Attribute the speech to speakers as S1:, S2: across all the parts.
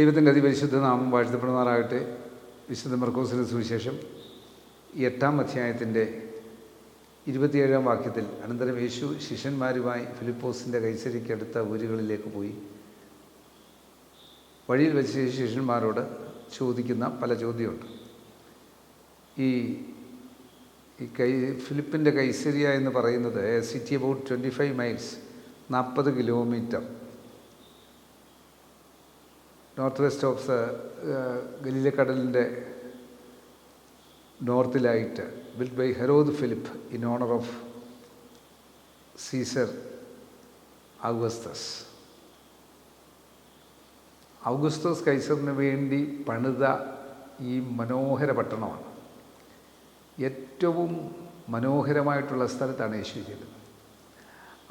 S1: ദൈവത്തിന്റെ അതിപരിശുദ്ധ നാമം വാഴ്ത്തപ്പെടുമാറാകട്ടെ. വിശുദ്ധ മർക്കോസിന് സുവിശേഷം എട്ടാം അധ്യായത്തിന്റെ ഇരുപത്തിയേഴാം വാക്യത്തിൽ അനന്തരം യേശു ശിഷ്യന്മാരുമായി ഫിലിപ്പോസിന്റെ കൈസരിക്കടുത്ത ഊരുകളിലേക്ക് പോയി. വഴിയിൽ വെച്ച് ശിഷ്യന്മാരോട് ചോദിക്കുന്ന പല ചോദ്യമുണ്ട്. ഈ ഈ കൈ ഫിലിപ്പിന്റെ കൈസരിയ എന്ന് പറയുന്നത് city about twenty five miles നാൽപ്പത് കിലോമീറ്റർ. നോർത്ത് വെസ്റ്റ് ഓഫ് ഗലീലക്കടലിന്റെ നോർത്തിലായിട്ട് build by Herod Philip in honour of Caesar Augustus ഔഗസ്തോസ് കൈസറിന് വേണ്ടി പണിത ഈ മനോഹര പട്ടണമാണ്. ഏറ്റവും മനോഹരമായിട്ടുള്ള സ്ഥലത്താണ് യേശു ചെയ്തത്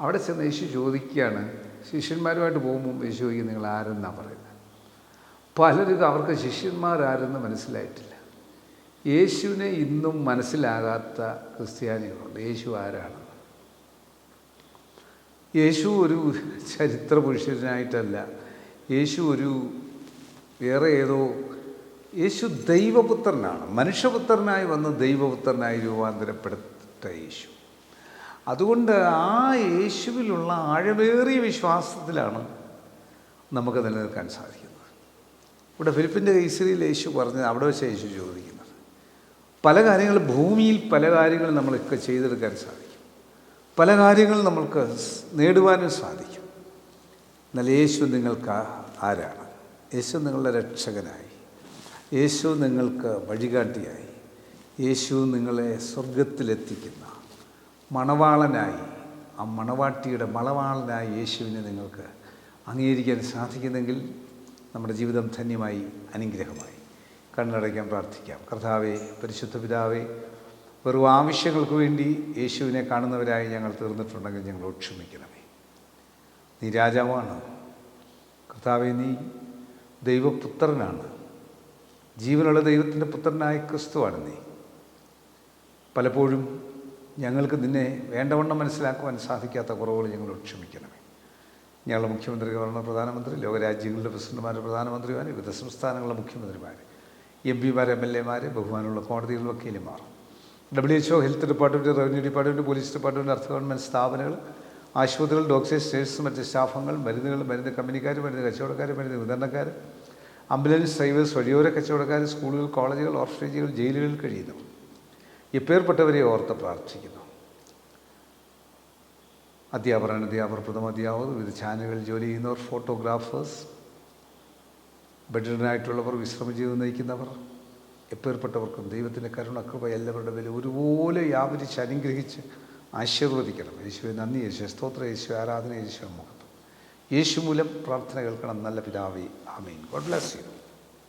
S1: അവിടെ ചെന്ന് യേശു ചോദിക്കുകയാണ് ശിഷ്യന്മാരുമായിട്ട് പോകുമ്പോൾ യേശു ചോദിക്കും നിങ്ങൾ ആരെന്നാണ് പറയുന്നത്? പലരും അവർക്ക് ശിഷ്യന്മാരാരെന്ന് മനസ്സിലായിട്ടില്ല. യേശുവിനെ ഇന്നും മനസ്സിലാകാത്ത ക്രിസ്ത്യാനികളുണ്ട്. യേശു ആരാണ്? യേശു ഒരു ചരിത്ര പുരുഷനായിട്ടല്ല. യേശു ഒരു വേറെ ഏതോ യേശു ദൈവപുത്രനാണ്. മനുഷ്യപുത്രനായി വന്ന് ദൈവപുത്രനായി രൂപാന്തരപ്പെടുത്ത യേശു. അതുകൊണ്ട് ആ യേശുവിലുള്ള ആഴമേറിയ വിശ്വാസത്തിലാണ് നമുക്ക് നിലനിൽക്കാൻ സാധിക്കുന്നത്. ഇവിടെ ഫിലിപ്പിന്റെ കേസിൽ യേശു പറഞ്ഞത് അവിടെ വെച്ച് യേശു ചോദിക്കുന്നത്. പല കാര്യങ്ങൾ ഭൂമിയിൽ പല കാര്യങ്ങൾ നമ്മളൊക്കെ ചെയ്തെടുക്കാൻ സാധിക്കും. പല കാര്യങ്ങൾ നമ്മൾക്ക് നേടുവാനും സാധിക്കും. എന്നാൽ യേശു നിങ്ങൾക്ക് ആരാണ്? യേശു നിങ്ങളുടെ രക്ഷകനായി. യേശു നിങ്ങൾക്ക് വഴികാട്ടിയായി. യേശു നിങ്ങളെ സ്വർഗത്തിലെത്തിക്കുന്ന മണവാളനായി. ആ മണവാട്ടിയുടെ മണവാളനായി യേശുവിനെ നിങ്ങൾക്ക് അംഗീകരിക്കാൻ സാധിക്കുന്നെങ്കിൽ നമ്മുടെ ജീവിതം ധന്യമായി അനുഗ്രഹമായി. കണ്ണടയ്ക്കാൻ പ്രാർത്ഥിക്കാം. കർത്താവെ പരിശുദ്ധ പിതാവേ വെറും ആവശ്യങ്ങൾക്ക് വേണ്ടി യേശുവിനെ കാണുന്നവരായി ഞങ്ങൾ തീർന്നിട്ടുണ്ടെങ്കിൽ ഞങ്ങൾ ക്ഷമിക്കണമേ. നീ രാജാവാണ്. കർത്താവെ നീ ദൈവപുത്രനാണ്. ജീവനുള്ള ദൈവത്തിന്റെ പുത്രനായ ക്രിസ്തുവാണ് നീ. പലപ്പോഴും ഞങ്ങൾക്ക് നിന്നെ വേണ്ടവണ്ണം മനസ്സിലാക്കുവാൻ സാധിക്കാത്ത കുറവുകൾ ഞങ്ങൾ ക്ഷമിക്കണമേ. ഞങ്ങളുടെ മുഖ്യമന്ത്രി ഗവർണർ പ്രധാനമന്ത്രി ലോകരാജ്യങ്ങളുടെ പ്രസിഡന്റുമാർ പ്രധാനമന്ത്രിമാർ വിവിധ സംസ്ഥാനങ്ങളിലെ മുഖ്യമന്ത്രിമാർ എം പിമാർ എം എൽ എമാർ ബഹുമാനമുള്ള കോടതികൾ വക്കീലുമാർ W H O health department revenue department police department അർദ്ധ ഗവൺമെന്റ് സ്ഥാപനങ്ങൾ ആശുപത്രികൾ ഡോക്ടേഴ്സ് നേഴ്സ് മറ്റ് സ്റ്റാഫുകൾ മരുന്നുകൾ മരുന്ന് കമ്പനിക്കാർ മരുന്ന് കച്ചവടക്കാർ മരുന്ന് വിതരണക്കാർ ആംബുലൻസ് ഡ്രൈവേഴ്സ് വഴിയോര കച്ചവടക്കാർ സ്കൂളുകൾ കോളേജുകൾ ഓർഫനേജുകൾ ജയിലുകളിൽ കഴിയുന്നു എപ്പേർപ്പെട്ടവരെ ഓർത്ത് പ്രാർത്ഥിക്കുന്നു. അധ്യാപകർ അനധ്യാപകർ പ്രഥമ അധ്യാപകർ വിവിധ ചാനലുകളിൽ ജോലി ചെയ്യുന്നവർ ഫോട്ടോഗ്രാഫേഴ്സ് ബെഡ്രിഡനായിട്ടുള്ളവർ വിശ്രമ ജീവിതം നയിക്കുന്നവർ എപ്പേർപ്പെട്ടവർക്കും ദൈവത്തിന്റെ കരുണ കൃപ എല്ലാവരുടെ വില ഒരുപോലെ വ്യാപരിച്ച് അനുഗ്രഹിച്ച് ആശീർവദിക്കണം. യേശുവെ നന്ദി യേശു സ്തോത്ര യേശു ആരാധന യേശു മുഖത്ത് യേശു മൂലം പ്രാർത്ഥന കേൾക്കണം. നല്ല പിതാവേ ആമീൻ. God bless you